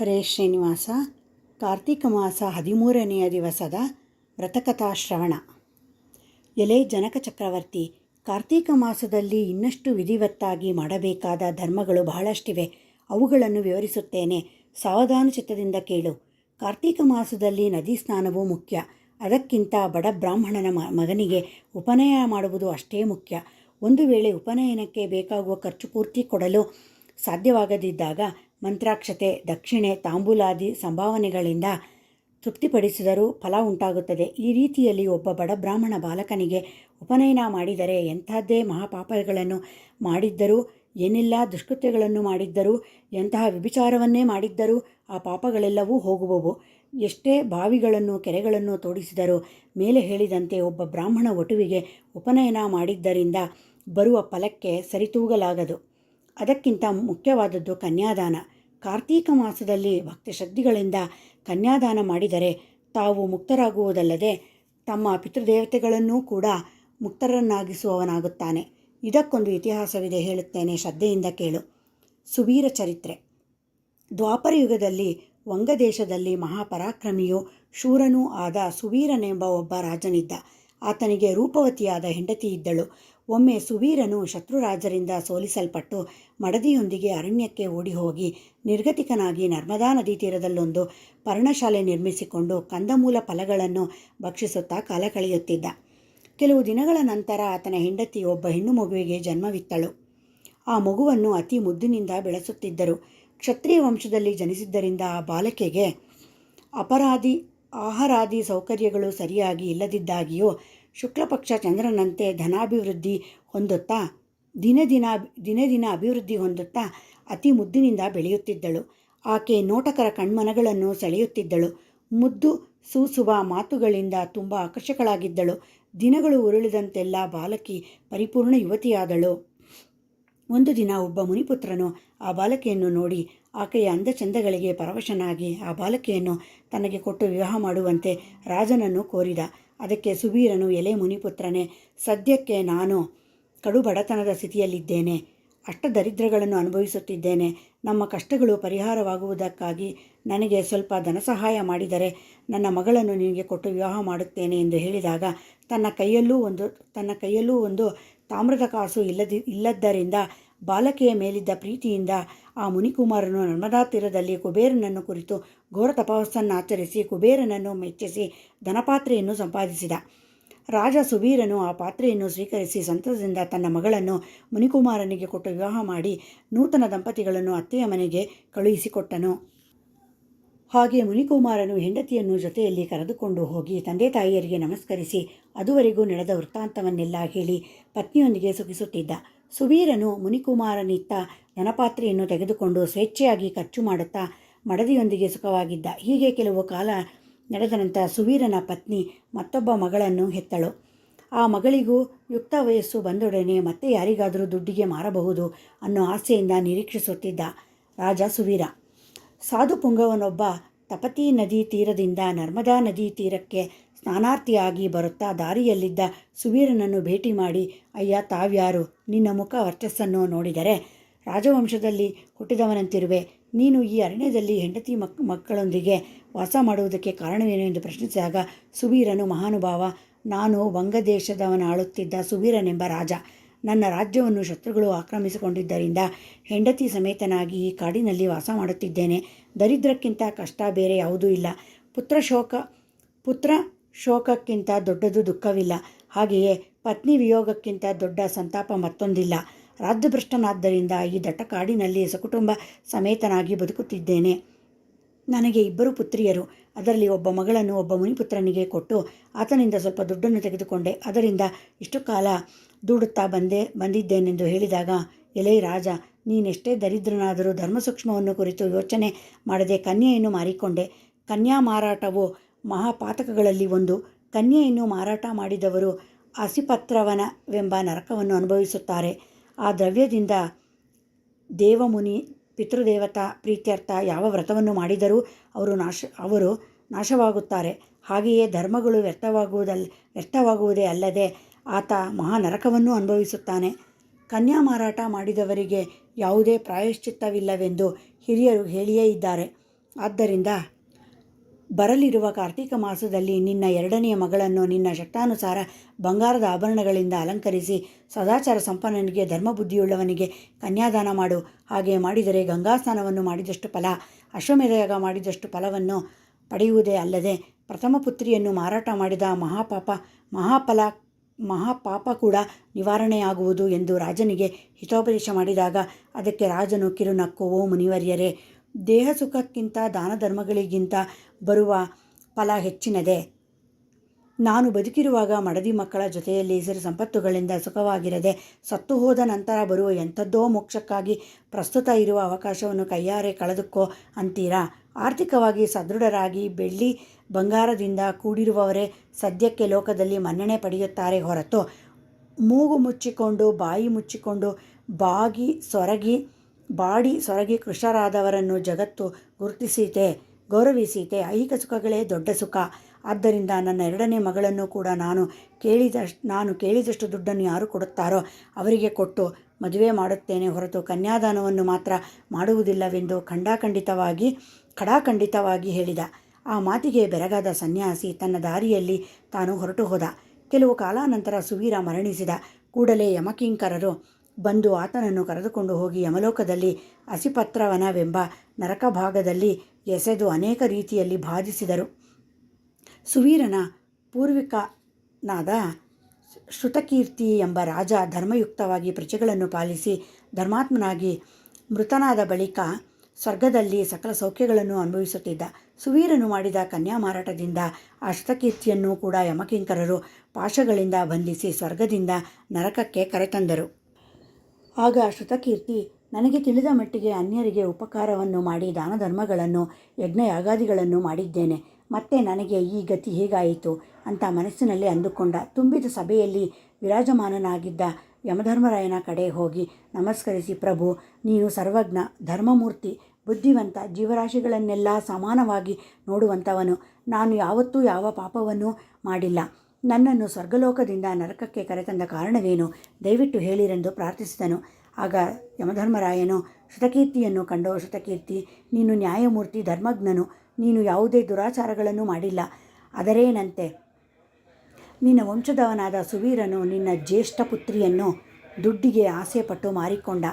ಹರೇ ಶ್ರೀನಿವಾಸ. ಕಾರ್ತೀಕ ಮಾಸ ಹದಿಮೂರನೆಯ ದಿವಸದ ವ್ರತಕಥಾ ಶ್ರವಣ. ಎಲೆ ಜನಕ ಚಕ್ರವರ್ತಿ, ಕಾರ್ತೀಕ ಮಾಸದಲ್ಲಿ ಇನ್ನಷ್ಟು ವಿಧಿವತ್ತಾಗಿ ಮಾಡಬೇಕಾದ ಧರ್ಮಗಳು ಬಹಳಷ್ಟಿವೆ. ಅವುಗಳನ್ನು ವಿವರಿಸುತ್ತೇನೆ. ಸಾವಧಾನ ಚಿತ್ತದಿಂದ ಕೇಳು. ಕಾರ್ತೀಕ ಮಾಸದಲ್ಲಿ ನದಿ ಸ್ನಾನವೂ ಮುಖ್ಯ. ಅದಕ್ಕಿಂತ ಬಡ ಬ್ರಾಹ್ಮಣನ ಮಗನಿಗೆ ಉಪನಯ ಮಾಡುವುದು ಅಷ್ಟೇ ಮುಖ್ಯ. ಒಂದು ವೇಳೆ ಉಪನಯನಕ್ಕೆ ಬೇಕಾಗುವ ಖರ್ಚು ಪೂರ್ತಿ ಕೊಡಲು ಸಾಧ್ಯವಾಗದಿದ್ದಾಗ ಮಂತ್ರಾಕ್ಷತೆ, ದಕ್ಷಿಣೆ, ತಾಂಬೂಲಾದಿ ಸಂಭಾವನೆಗಳಿಂದ ತೃಪ್ತಿಪಡಿಸಿದರೂ ಫಲ ಉಂಟಾಗುತ್ತದೆ. ಈ ರೀತಿಯಲ್ಲಿ ಒಬ್ಬ ಬಡ ಬ್ರಾಹ್ಮಣ ಬಾಲಕನಿಗೆ ಉಪನಯನ ಮಾಡಿದರೆ ಎಂಥದ್ದೇ ಮಹಾಪಾಪಗಳನ್ನು ಮಾಡಿದ್ದರೂ, ಏನೆಲ್ಲ ದುಷ್ಕೃತ್ಯಗಳನ್ನು ಮಾಡಿದ್ದರೂ, ಎಂತಹ ವಿಭಿಚಾರವನ್ನೇ ಮಾಡಿದ್ದರೂ ಆ ಪಾಪಗಳೆಲ್ಲವೂ ಹೋಗುವವು. ಎಷ್ಟೇ ಬಾವಿಗಳನ್ನು ಕೆರೆಗಳನ್ನು ತೋಡಿಸಿದರೂ ಮೇಲೆ ಹೇಳಿದಂತೆ ಒಬ್ಬ ಬ್ರಾಹ್ಮಣ ಒಟುವಿಗೆ ಉಪನಯನ ಮಾಡಿದ್ದರಿಂದ ಬರುವ ಫಲಕ್ಕೆ ಸರಿತೂಗಲಾಗದು. ಅದಕ್ಕಿಂತ ಮುಖ್ಯವಾದದ್ದು ಕನ್ಯಾದಾನ. ಕಾರ್ತೀಕ ಮಾಸದಲ್ಲಿ ಭಕ್ತಿ ಶ್ರದ್ಧೆಗಳಿಂದ ಕನ್ಯಾದಾನ ಮಾಡಿದರೆ ತಾವು ಮುಕ್ತರಾಗುವುದಲ್ಲದೆ ತಮ್ಮ ಪಿತೃದೇವತೆಗಳನ್ನೂ ಕೂಡ ಮುಕ್ತರನ್ನಾಗಿಸುವವನಾಗುತ್ತಾನೆ. ಇದಕ್ಕೊಂದು ಇತಿಹಾಸವಿದೆ ಹೇಳುತ್ತೇನೆ ಶ್ರದ್ಧೆಯಿಂದ ಕೇಳು. ಸುವೀರ ಚರಿತ್ರೆ. ದ್ವಾಪರ ಯುಗದಲ್ಲಿ ವಂಗದೇಶದಲ್ಲಿ ಮಹಾಪರಾಕ್ರಮಿಯು ಶೂರನೂ ಆದ ಸುವೀರನೆಂಬ ಒಬ್ಬ ರಾಜನಿದ್ದ. ಆತನಿಗೆ ರೂಪವತಿಯಾದ ಹೆಂಡತಿ ಇದ್ದಳು ಒಮ್ಮೆ ಸುವೀರನು ಶತ್ರುರಾಜರಿಂದ ಸೋಲಿಸಲ್ಪಟ್ಟು ಮಡದಿಯೊಂದಿಗೆ ಅರಣ್ಯಕ್ಕೆ ಓಡಿ ಹೋಗಿ ನಿರ್ಗತಿಕನಾಗಿ ನರ್ಮದಾ ನದಿ ತೀರದಲ್ಲೊಂದು ಪರ್ಣಶಾಲೆ ನಿರ್ಮಿಸಿಕೊಂಡು ಕಂದಮೂಲ ಫಲಗಳನ್ನು ಭಕ್ಷಿಸುತ್ತಾ ಕಾಲ ಕಳೆಯುತ್ತಿದ್ದ. ಕೆಲವು ದಿನಗಳ ನಂತರ ಆತನ ಹೆಂಡತಿ ಒಬ್ಬ ಹೆಣ್ಣು ಮಗುವಿಗೆ ಜನ್ಮವಿತ್ತಳು. ಆ ಮಗುವನ್ನು ಅತಿ ಮುದ್ದಿನಿಂದ ಬೆಳೆಸುತ್ತಿದ್ದರು. ಕ್ಷತ್ರಿಯ ವಂಶದಲ್ಲಿ ಜನಿಸಿದ್ದರಿಂದ ಆ ಬಾಲಕೆಗೆ ಅಪರಾಧಿ, ಆಹಾರಾದಿ ಸೌಕರ್ಯಗಳು ಸರಿಯಾಗಿ ಇಲ್ಲದಿದ್ದಾಗಿಯೂ ಶುಕ್ಲಪಕ್ಷ ಚಂದ್ರನಂತೆ ಧನಾಭಿವೃದ್ಧಿ ಹೊಂದುತ್ತಾ, ದಿನ ದಿನ, ದಿನೇ ದಿನ ಅಭಿವೃದ್ಧಿ ಹೊಂದುತ್ತಾ ಅತಿ ಮುದ್ದಿನಿಂದ ಬೆಳೆಯುತ್ತಿದ್ದಳು. ಆಕೆ ನೋಟಕರ ಕಣ್ಮನಗಳನ್ನು ಸೆಳೆಯುತ್ತಿದ್ದಳು. ಮುದ್ದು ಸೂಸುವ ಮಾತುಗಳಿಂದ ತುಂಬ ಆಕರ್ಷಕಳಾಗಿದ್ದಳು. ದಿನಗಳು ಉರುಳಿದಂತೆಲ್ಲ ಬಾಲಕಿ ಪರಿಪೂರ್ಣ ಯುವತಿಯಾದಳು. ಒಂದು ದಿನ ಒಬ್ಬ ಮುನಿಪುತ್ರನು ಆ ಬಾಲಕಿಯನ್ನು ನೋಡಿ ಆಕೆಯ ಅಂದಚಂದಗಳಿಗೆ ಪರವಶನಾಗಿ ಆ ಬಾಲಕಿಯನ್ನು ತನಗೆ ಕೊಟ್ಟು ವಿವಾಹ ಮಾಡುವಂತೆ ರಾಜನನ್ನು ಕೋರಿದ. ಅದಕ್ಕೆ ಸುಬೀರನು, ಎಲೆ ಮುನಿಪುತ್ರನೇ, ಸದ್ಯಕ್ಕೆ ನಾನು ಕಡು ಬಡತನದ ಸ್ಥಿತಿಯಲ್ಲಿದ್ದೇನೆ. ಅಷ್ಟ ದರಿದ್ರಗಳನ್ನು ಅನುಭವಿಸುತ್ತಿದ್ದೇನೆ. ನಮ್ಮ ಕಷ್ಟಗಳು ಪರಿಹಾರವಾಗುವುದಕ್ಕಾಗಿ ನನಗೆ ಸ್ವಲ್ಪ ಧನ ಸಹಾಯ ಮಾಡಿದರೆ ನನ್ನ ಮಗಳನ್ನು ನಿನಗೆ ಕೊಟ್ಟು ವಿವಾಹ ಮಾಡುತ್ತೇನೆ ಎಂದು ಹೇಳಿದಾಗ, ತನ್ನ ಕೈಯಲ್ಲೂ ಒಂದು, ತನ್ನ ಕೈಯಲ್ಲೂ ಒಂದು ತಾಮ್ರದ ಕಾಸು ಇಲ್ಲದಿ, ಇಲ್ಲದ್ದರಿಂದ ಬಾಲಕಿಯ ಮೇಲಿದ್ದ ಪ್ರೀತಿಯಿಂದ ಆ ಮುನಿಕುಮಾರನು ನರ್ಮದಾ ತೀರದಲ್ಲಿ ಕುಬೇರನನ್ನು ಕುರಿತು ಘೋರ ತಪಸ್ಸನ್ನು ಆಚರಿಸಿ ಕುಬೇರನನ್ನು ಮೆಚ್ಚಿಸಿ ಧನಪಾತ್ರೆಯನ್ನು ಸಂಪಾದಿಸಿದ. ರಾಜ ಸುಬೀರನು ಆ ಪಾತ್ರೆಯನ್ನು ಸ್ವೀಕರಿಸಿ ಸಂತಸದಿಂದ ತನ್ನ ಮಗಳನ್ನು ಮುನಿಕುಮಾರನಿಗೆ ಕೊಟ್ಟು ವಿವಾಹ ಮಾಡಿ ನೂತನ ದಂಪತಿಗಳನ್ನು ಅತ್ತೆಯ ಮನೆಗೆ ಕಳುಹಿಸಿಕೊಟ್ಟನು. ಹಾಗೆ ಮುನಿಕುಮಾರನು ಹೆಂಡತಿಯನ್ನು ಜೊತೆಯಲ್ಲಿ ಕರೆದುಕೊಂಡು ಹೋಗಿ ತಂದೆ ತಾಯಿಯರಿಗೆ ನಮಸ್ಕರಿಸಿ, ಅದುವರೆಗೂ ನಡೆದ ವೃತ್ತಾಂತವನ್ನೆಲ್ಲ ಹೇಳಿ, ಪತ್ನಿಯೊಂದಿಗೆ ಸುಖಿಸುತ್ತಿದ್ದ. ಸುವೀರನು ಮುನಿಕುಮಾರನಿತ್ತ ಜನಪಾತ್ರೆಯನ್ನು ತೆಗೆದುಕೊಂಡು ಸ್ವೇಚ್ಛೆಯಾಗಿ ಖರ್ಚು ಮಾಡುತ್ತಾ ಮಡದಿಯೊಂದಿಗೆ ಸುಖವಾಗಿದ್ದ. ಹೀಗೆ ಕೆಲವು ಕಾಲ ನಡೆದ ನಂತರ ಸುವೀರನ ಪತ್ನಿ ಮತ್ತೊಬ್ಬ ಮಗಳನ್ನು ಹೆತ್ತಳು. ಆ ಮಗಳಿಗೂ ಯುಕ್ತ ವಯಸ್ಸು ಬಂದೊಡನೆ ಮತ್ತೆ ಯಾರಿಗಾದರೂ ದುಡ್ಡಿಗೆ ಮಾರಬಹುದು ಅನ್ನೋ ಆಸೆಯಿಂದ ನಿರೀಕ್ಷಿಸುತ್ತಿದ್ದ ರಾಜ ಸುವೀರ. ಸಾಧು ಪುಂಗವನೊಬ್ಬ ತಪತಿ ನದಿ ತೀರದಿಂದ ನರ್ಮದಾ ನದಿ ತೀರಕ್ಕೆ ಸ್ನಾನಾರ್ಥಿಯಾಗಿ ಬರುತ್ತಾ ದಾರಿಯಲ್ಲಿದ್ದ ಸುವೀರನನ್ನು ಭೇಟಿ ಮಾಡಿ, ಅಯ್ಯ, ತಾವ್ಯಾರು? ನಿನ್ನ ಮುಖ ವರ್ಚಸ್ಸನ್ನು ನೋಡಿದರೆ ರಾಜವಂಶದಲ್ಲಿ ಹುಟ್ಟಿದವನಂತಿರುವೆ. ನೀನು ಈ ಅರಣ್ಯದಲ್ಲಿ ಹೆಂಡತಿ ಮಕ್, ಮಕ್ಕಳೊಂದಿಗೆ ವಾಸ ಮಾಡುವುದಕ್ಕೆ ಕಾರಣವೇನು? ಎಂದು ಪ್ರಶ್ನಿಸಿದಾಗ ಸುವೀರನು ಮಹಾನುಭಾವ, ನಾನು ವಂಗದೇಶದವನಾಳುತ್ತಿದ್ದ ಸುವೀರನೆಂಬ ರಾಜ. ನನ್ನ ರಾಜ್ಯವನ್ನು ಶತ್ರುಗಳು ಆಕ್ರಮಿಸಿಕೊಂಡಿದ್ದರಿಂದ ಹೆಂಡತಿ ಸಮೇತನಾಗಿ ಈ ಕಾಡಿನಲ್ಲಿ ವಾಸ ಮಾಡುತ್ತಿದ್ದೇನೆ. ದರಿದ್ರಕ್ಕಿಂತ ಕಷ್ಟ ಬೇರೆ ಯಾವುದೂ ಇಲ್ಲ. ಪುತ್ರಶೋಕ, ಪುತ್ರ ಶೋಕಕ್ಕಿಂತ ದೊಡ್ಡದು ದುಃಖವಿಲ್ಲ. ಹಾಗೆಯೇ ಪತ್ನಿ ವಿಯೋಗಕ್ಕಿಂತ ದೊಡ್ಡ ಸಂತಾಪ ಮತ್ತೊಂದಿಲ್ಲ. ರಾಜ್ಯಭ್ರಷ್ಟನಾದ್ದರಿಂದ ಈ ದಟ್ಟ ಕಾಡಿನಲ್ಲಿ ಸಕುಟುಂಬ ಸಮೇತನಾಗಿ ಬದುಕುತ್ತಿದ್ದೇನೆ. ನನಗೆ ಇಬ್ಬರು ಪುತ್ರಿಯರು. ಅದರಲ್ಲಿ ಒಬ್ಬ ಮಗಳನ್ನು ಒಬ್ಬ ಮುನಿಪುತ್ರನಿಗೆ ಕೊಟ್ಟು ಆತನಿಂದ ಸ್ವಲ್ಪ ದುಡ್ಡನ್ನು ತೆಗೆದುಕೊಂಡೆ. ಅದರಿಂದ ಇಷ್ಟು ಕಾಲ ದೂಡುತ್ತಾ ಬಂದೆ, ಬಂದಿದ್ದೇನೆಂದು ಹೇಳಿದಾಗ, ಎಲೆ ರಾಜ, ನೀನೆಷ್ಟೇ ದರಿದ್ರನಾದರೂ ಧರ್ಮಸೂಕ್ಷ್ಮವನ್ನು ಕುರಿತು ಯೋಚನೆ ಮಾಡದೆ ಕನ್ಯೆಯನ್ನು ಮಾರಿಕೊಂಡೆ. ಕನ್ಯಾ ಮಾರಾಟವು ಮಹಾಪಾತಕಗಳಲ್ಲಿ ಒಂದು. ಕನ್ಯೆಯನ್ನು ಮಾರಾಟ ಮಾಡಿದವರು ಅಸಿಪತ್ರವನವೆಂಬ ನರಕವನ್ನು ಅನುಭವಿಸುತ್ತಾರೆ. ಆ ದ್ರವ್ಯದಿಂದ ದೇವಮುನಿ, ಪಿತೃದೇವತಾ, ಪ್ರೀತ್ಯರ್ಥ ಯಾವ ವ್ರತವನ್ನು ಮಾಡಿದರೂ ಅವರು ನಾಶ, ಅವರು ನಾಶವಾಗುತ್ತಾರೆ. ಹಾಗೆಯೇ ಧರ್ಮಗಳು ವ್ಯರ್ಥವಾಗುವುದಲ್ಲ ವ್ಯರ್ಥವಾಗುವುದೇ ಅಲ್ಲದೆ ಆತ ಮಹಾನರಕವನ್ನು ಅನುಭವಿಸುತ್ತಾನೆ. ಕನ್ಯಾ ಮಾರಾಟ ಮಾಡಿದವರಿಗೆ ಯಾವುದೇ ಪ್ರಾಯಶ್ಚಿತ್ತವಿಲ್ಲವೆಂದು ಹಿರಿಯರು ಹೇಳಿಯೇ ಇದ್ದಾರೆ. ಆದ್ದರಿಂದ ಬರಲಿರುವ ಕಾರ್ತೀಕ ಮಾಸದಲ್ಲಿ ನಿನ್ನ ಎರಡನೆಯ ಮಗಳನ್ನು ನಿನ್ನ ಶಕ್ತಾನುಸಾರ ಬಂಗಾರದ ಆಭರಣಗಳಿಂದ ಅಲಂಕರಿಸಿ ಸದಾಚಾರ ಸಂಪನ್ನನಿಗೆ ಧರ್ಮಬುದ್ಧಿಯುಳ್ಳವನಿಗೆ ಕನ್ಯಾದಾನ ಮಾಡು. ಹಾಗೆ ಮಾಡಿದರೆ ಗಂಗಾ ಸ್ನಾನವನ್ನು ಮಾಡಿದಷ್ಟು ಫಲ, ಅಶ್ವಮೇಧಯಾಗ ಮಾಡಿದಷ್ಟು ಫಲವನ್ನು ಪಡೆಯುವುದೇ ಅಲ್ಲದೆ ಪ್ರಥಮ ಪುತ್ರಿಯನ್ನು ಮಾರಾಟ ಮಾಡಿದ ಮಹಾಪಾಪ, ಮಹಾಫಲ, ಮಹಾಪಾಪ ಕೂಡ ನಿವಾರಣೆಯಾಗುವುದು ಎಂದು ರಾಜನಿಗೆ ಹಿತೋಪದೇಶ ಮಾಡಿದಾಗ ಅದಕ್ಕೆ ರಾಜನು ಕಿರುನಕ್ಕು ಓ ಮುನಿವರ್ಯರೇ ದೇಹ ಸುಖಕ್ಕಿಂತ ದಾನ ಧರ್ಮಗಳಿಗಿಂತ ಬರುವ ಫಲ ಹೆಚ್ಚಿನದೆ. ನಾನು ಬದುಕಿರುವಾಗ ಮಡದಿ ಮಕ್ಕಳ ಜೊತೆಯಲ್ಲಿ ಹೆಸರು ಸಂಪತ್ತುಗಳಿಂದ ಸುಖವಾಗಿರದೆ ಸತ್ತು ಹೋದ ನಂತರ ಬರುವ ಎಂಥದ್ದೋ ಮೋಕ್ಷಕ್ಕಾಗಿ ಪ್ರಸ್ತುತ ಇರುವ ಅವಕಾಶವನ್ನು ಕೈಯಾರೆ ಕಳೆದುಕೋ ಅಂತೀರಾ? ಆರ್ಥಿಕವಾಗಿ ಸದೃಢರಾಗಿ ಬೆಳ್ಳಿ ಬಂಗಾರದಿಂದ ಕೂಡಿರುವವರೇ ಸದ್ಯಕ್ಕೆ ಲೋಕದಲ್ಲಿ ಮನ್ನಣೆ ಪಡೆಯುತ್ತಾರೆ ಹೊರತು ಮೂಗು ಮುಚ್ಚಿಕೊಂಡು, ಬಾಯಿ ಮುಚ್ಚಿಕೊಂಡು, ಬಾಗಿ ಸೊರಗಿ ಬಾಡಿ ಸೊರಗಿ ಕೃಷರಾದವರನ್ನು ಜಗತ್ತು ಗುರುತಿಸೀತೆ, ಗೌರವಿಸೀತೆ. ಐಹಿಕ ಸುಖಗಳೇ ದೊಡ್ಡ ಸುಖ. ಆದ್ದರಿಂದ ನನ್ನ ಎರಡನೇ ಮಗಳನ್ನು ಕೂಡ ನಾನು ಕೇಳಿದಷ್ಟು ನಾನು ಕೇಳಿದಷ್ಟು ದುಡ್ಡನ್ನು ಯಾರು ಕೊಡುತ್ತಾರೋ ಅವರಿಗೆ ಕೊಟ್ಟು ಮದುವೆ ಮಾಡುತ್ತೇನೆ ಹೊರತು ಕನ್ಯಾದಾನವನ್ನು ಮಾತ್ರ ಮಾಡುವುದಿಲ್ಲವೆಂದು ಖಂಡಾಖಂಡಿತವಾಗಿ, ಖಡಾಖಂಡಿತವಾಗಿ ಹೇಳಿದ. ಆ ಮಾತಿಗೆ ಬೆರಗಾದ ಸನ್ಯಾಸಿ ತನ್ನ ದಾರಿಯಲ್ಲಿ ತಾನು ಹೊರಟು ಹೋದ. ಕೆಲವು ಕಾಲಾನಂತರ ಸುವೀರ ಮರಣಿಸಿದ. ಕೂಡಲೇ ಯಮಕಿಂಕರರು ಬಂದು ಆತನನ್ನು ಕರೆದುಕೊಂಡು ಹೋಗಿ ಯಮಲೋಕದಲ್ಲಿ ಅಸಿಪತ್ರವನವೆಂಬ ನರಕ ಭಾಗದಲ್ಲಿ ಎಸೆದು ಅನೇಕ ರೀತಿಯಲ್ಲಿ ಬಾಧಿಸಿದರು. ಸುವೀರನ ಪೂರ್ವಿಕನಾದ ಶ್ರುತಕೀರ್ತಿ ಎಂಬ ರಾಜ ಧರ್ಮಯುಕ್ತವಾಗಿ ಪ್ರಜೆಗಳನ್ನು ಪಾಲಿಸಿ ಧರ್ಮಾತ್ಮನಾಗಿ ಮೃತನಾದ ಬಳಿಕ ಸ್ವರ್ಗದಲ್ಲಿ ಸಕಲ ಸೌಖ್ಯಗಳನ್ನು ಅನುಭವಿಸುತ್ತಿದ್ದ. ಸುವೀರನು ಮಾಡಿದ ಕನ್ಯಾ ಮಾರಾಟದಿಂದ ಆ ಕೂಡ ಯಮಕಿಂಕರರು ಪಾಶಗಳಿಂದ ಬಂಧಿಸಿ ಸ್ವರ್ಗದಿಂದ ನರಕಕ್ಕೆ ಕರೆತಂದರು. ಆಗ ಶ್ರುತಕೀರ್ತಿ, ನನಗೆ ತಿಳಿದ ಮಟ್ಟಿಗೆ ಅನ್ಯರಿಗೆ ಉಪಕಾರವನ್ನು ಮಾಡಿ ದಾನ ಧರ್ಮಗಳನ್ನು ಯಜ್ಞ ಯಾಗಾದಿಗಳನ್ನು ಮಾಡಿದ್ದೇನೆ. ಮತ್ತೆ ನನಗೆ ಈ ಗತಿ ಹೇಗಾಯಿತು? ಅಂತ ಮನಸ್ಸಿನಲ್ಲಿ ಅಂದುಕೊಂಡ ತುಂಬಿದ ಸಭೆಯಲ್ಲಿ ವಿರಾಜಮಾನನಾಗಿದ್ದ ಯಮಧರ್ಮರಾಯನ ಕಡೆ ಹೋಗಿ ನಮಸ್ಕರಿಸಿ, ಪ್ರಭು, ನೀನು ಸರ್ವಜ್ಞ, ಧರ್ಮಮೂರ್ತಿ, ಬುದ್ಧಿವಂತ, ಜೀವರಾಶಿಗಳನ್ನೆಲ್ಲ ಸಮಾನವಾಗಿ ನೋಡುವಂಥವನು. ನಾನು ಯಾವತ್ತೂ ಯಾವ ಪಾಪವನ್ನು ಮಾಡಿಲ್ಲ. ನನ್ನನ್ನು ಸ್ವರ್ಗಲೋಕದಿಂದ ನರಕಕ್ಕೆ ಕರೆತಂದ ಕಾರಣವೇನು? ದಯವಿಟ್ಟು ಹೇಳಿರೆಂದು ಪ್ರಾರ್ಥಿಸಿದನು. ಆಗ ಯಮಧರ್ಮರಾಯನು, ಶತಕೀರ್ತಿಯನ್ನು ಕಂಡೋ ಶತಕೀರ್ತಿ, ನೀನು ನ್ಯಾಯಮೂರ್ತಿ, ಧರ್ಮಜ್ಞನು, ನೀನು ಯಾವುದೇ ದುರಾಚಾರಗಳನ್ನು ಮಾಡಿಲ್ಲ. ಅದರೇನಂತೆ? ನಿನ್ನ ವಂಶದವನಾದ ಸುವೀರನು ನಿನ್ನ ಜ್ಯೇಷ್ಠ ಪುತ್ರಿಯನ್ನು ದುಡ್ಡಿಗೆ ಆಸೆಪಟ್ಟು ಮಾರಿಕೊಂಡ,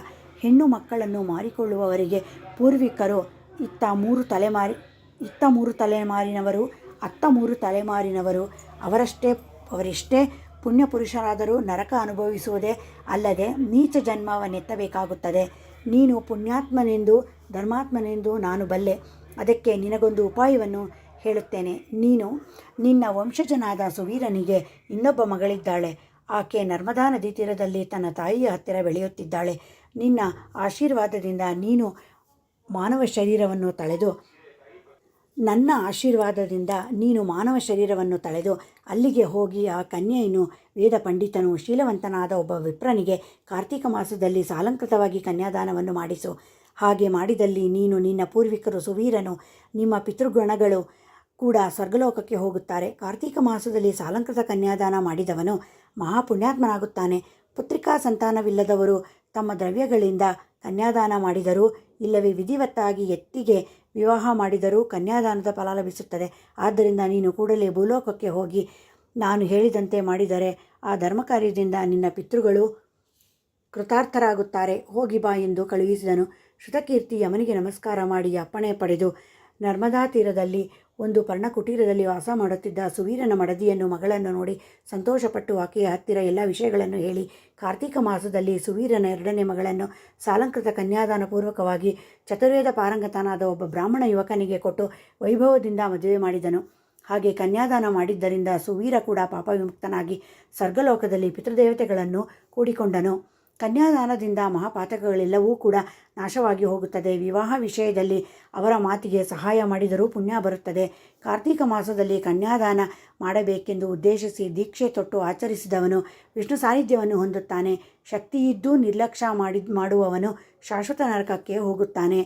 ಹೆಣ್ಣು ಮಕ್ಕಳನ್ನು ಮಾರಿಕೊಳ್ಳುವವರಿಗೆ ಪೂರ್ವಿಕರು, ಇತ್ತ ಮೂರು ತಲೆಮಾರಿ, ಇತ್ತ ಮೂರು ತಲೆಮಾರಿನವರು, ಅತ್ತ ಮೂರು ತಲೆಮಾರಿನವರು ಅವರಷ್ಟೇ, ಅವರೆಷ್ಟೇ ಪುಣ್ಯಪುರುಷರಾದರೂ ನರಕ ಅನುಭವಿಸುವುದೇ ಅಲ್ಲದೆ ನೀಚ ಜನ್ಮವನ್ನೆತ್ತಬೇಕಾಗುತ್ತದೆ. ನೀನು ಪುಣ್ಯಾತ್ಮನೆಂದು, ಧರ್ಮಾತ್ಮನೆಂದು ನಾನು ಬಲ್ಲೆ. ಅದಕ್ಕೆ ನಿನಗೊಂದು ಉಪಾಯವನ್ನು ಹೇಳುತ್ತೇನೆ. ನೀನು ನಿನ್ನ ವಂಶಜನಾದ ಸುವೀರನಿಗೆ ಇನ್ನೊಬ್ಬ ಮಗಳಿದ್ದಾಳೆ. ಆಕೆ ನರ್ಮದಾ ನದಿ ತೀರದಲ್ಲಿ ತನ್ನ ತಾಯಿಯ ಹತ್ತಿರ ಬೆಳೆಯುತ್ತಿದ್ದಾಳೆ. ನಿನ್ನ ಆಶೀರ್ವಾದದಿಂದ ನೀನು ಮಾನವ ಶರೀರವನ್ನು ತಳೆದು ನನ್ನ ಆಶೀರ್ವಾದದಿಂದ ನೀನು ಮಾನವ ಶರೀರವನ್ನು ತಳೆದು ಅಲ್ಲಿಗೆ ಹೋಗಿ ಆ ಕನ್ಯೆಯನ್ನು ವೇದ ಪಂಡಿತನು ಶೀಲವಂತನಾದ ಒಬ್ಬ ವಿಪ್ರನಿಗೆ ಕಾರ್ತಿಕ ಮಾಸದಲ್ಲಿ ಸಾಲಂಕೃತವಾಗಿ ಕನ್ಯಾದಾನವನ್ನು ಮಾಡಿಸು. ಹಾಗೆ ಮಾಡಿದಲ್ಲಿ ನೀನು ನಿನ್ನ ಪೂರ್ವಿಕರು ಸುವೀರನು, ನಿಮ್ಮ ಪಿತೃಗಣಗಳು ಕೂಡ ಸ್ವರ್ಗಲೋಕಕ್ಕೆ ಹೋಗುತ್ತಾರೆ. ಕಾರ್ತಿಕ ಮಾಸದಲ್ಲಿ ಸಾಲಂಕೃತ ಕನ್ಯಾದಾನ ಮಾಡಿದವನು ಮಹಾಪುಣ್ಯಾತ್ಮನಾಗುತ್ತಾನೆ. ಪುತ್ರಿಕಾ ಸಂತಾನವಿಲ್ಲದವರು ತಮ್ಮ ದ್ರವ್ಯಗಳಿಂದ ಕನ್ಯಾದಾನ ಮಾಡಿದರೂ ಇಲ್ಲವೇ ವಿಧಿವತ್ತಾಗಿ ಎತ್ತಿಗೆ ವಿವಾಹ ಮಾಡಿದರೂ ಕನ್ಯಾದಾನದ ಫಲ ಲಭಿಸುತ್ತದೆ. ಆದ್ದರಿಂದ ನೀನು ಕೂಡಲೇ ಭೂಲೋಕಕ್ಕೆ ಹೋಗಿ ನಾನು ಹೇಳಿದಂತೆ ಮಾಡಿದರೆ ಆ ಧರ್ಮ ಕಾರ್ಯದಿಂದ ನಿನ್ನ ಪಿತೃಗಳು ಕೃತಾರ್ಥರಾಗುತ್ತಾರೆ. ಹೋಗಿ ಬಾ ಎಂದು ಕಳುಹಿಸಿದನು. ಶ್ರುತಕೀರ್ತಿ ಯಮನಿಗೆ ನಮಸ್ಕಾರ ಮಾಡಿ ಅಪ್ಪಣೆ ಪಡೆದು ನರ್ಮದಾ ತೀರದಲ್ಲಿ ಒಂದು ಪರ್ಣಕುಟೀರದಲ್ಲಿ ವಾಸ ಮಾಡುತ್ತಿದ್ದ ಸುವೀರನ ಮಡದಿಯನ್ನು ಮಗಳನ್ನು ನೋಡಿ ಸಂತೋಷಪಟ್ಟು ಆಕೆಯ ಹತ್ತಿರ ಎಲ್ಲ ವಿಷಯಗಳನ್ನು ಹೇಳಿ, ಕಾರ್ತಿಕ ಮಾಸದಲ್ಲಿ ಸುವೀರನ ಎರಡನೇ ಮಗಳನ್ನು ಸಾಲಂಕೃತ ಕನ್ಯಾದಾನ ಪೂರ್ವಕವಾಗಿ ಚತುರ್ವೇದ ಪಾರಂಗತನಾದ ಒಬ್ಬ ಬ್ರಾಹ್ಮಣ ಯುವಕನಿಗೆ ಕೊಟ್ಟು ವೈಭವದಿಂದ ಮದುವೆ ಮಾಡಿದನು. ಹಾಗೆ ಕನ್ಯಾದಾನ ಮಾಡಿದ್ದರಿಂದ ಸುವೀರ ಕೂಡ ಪಾಪವಿಮುಕ್ತನಾಗಿ ಸ್ವರ್ಗಲೋಕದಲ್ಲಿ ಪಿತೃದೇವತೆಗಳನ್ನು ಕೂಡಿಕೊಂಡನು. ಕನ್ಯಾದಾನದಿಂದ ಮಹಾಪಾತಕಗಳೆಲ್ಲವೂ ಕೂಡ ನಾಶವಾಗಿ ಹೋಗುತ್ತದೆ. ವಿವಾಹ ವಿಷಯದಲ್ಲಿ ಅವರ ಮಾತಿಗೆ ಸಹಾಯ ಮಾಡಿದರೂ ಪುಣ್ಯ ಬರುತ್ತದೆ. ಕಾರ್ತೀಕ ಮಾಸದಲ್ಲಿ ಕನ್ಯಾದಾನ ಮಾಡಬೇಕೆಂದು ಉದ್ದೇಶಿಸಿ ದೀಕ್ಷೆ ತೊಟ್ಟು ಆಚರಿಸಿದವನು ವಿಷ್ಣು ಸಾನ್ನಿಧ್ಯವನ್ನು ಹೊಂದುತ್ತಾನೆ. ಶಕ್ತಿಯಿದ್ದು ನಿರ್ಲಕ್ಷ್ಯ ಮಾಡಿ ಮಾಡುವವನು ಶಾಶ್ವತ ನರಕಕ್ಕೆ ಹೋಗುತ್ತಾನೆ.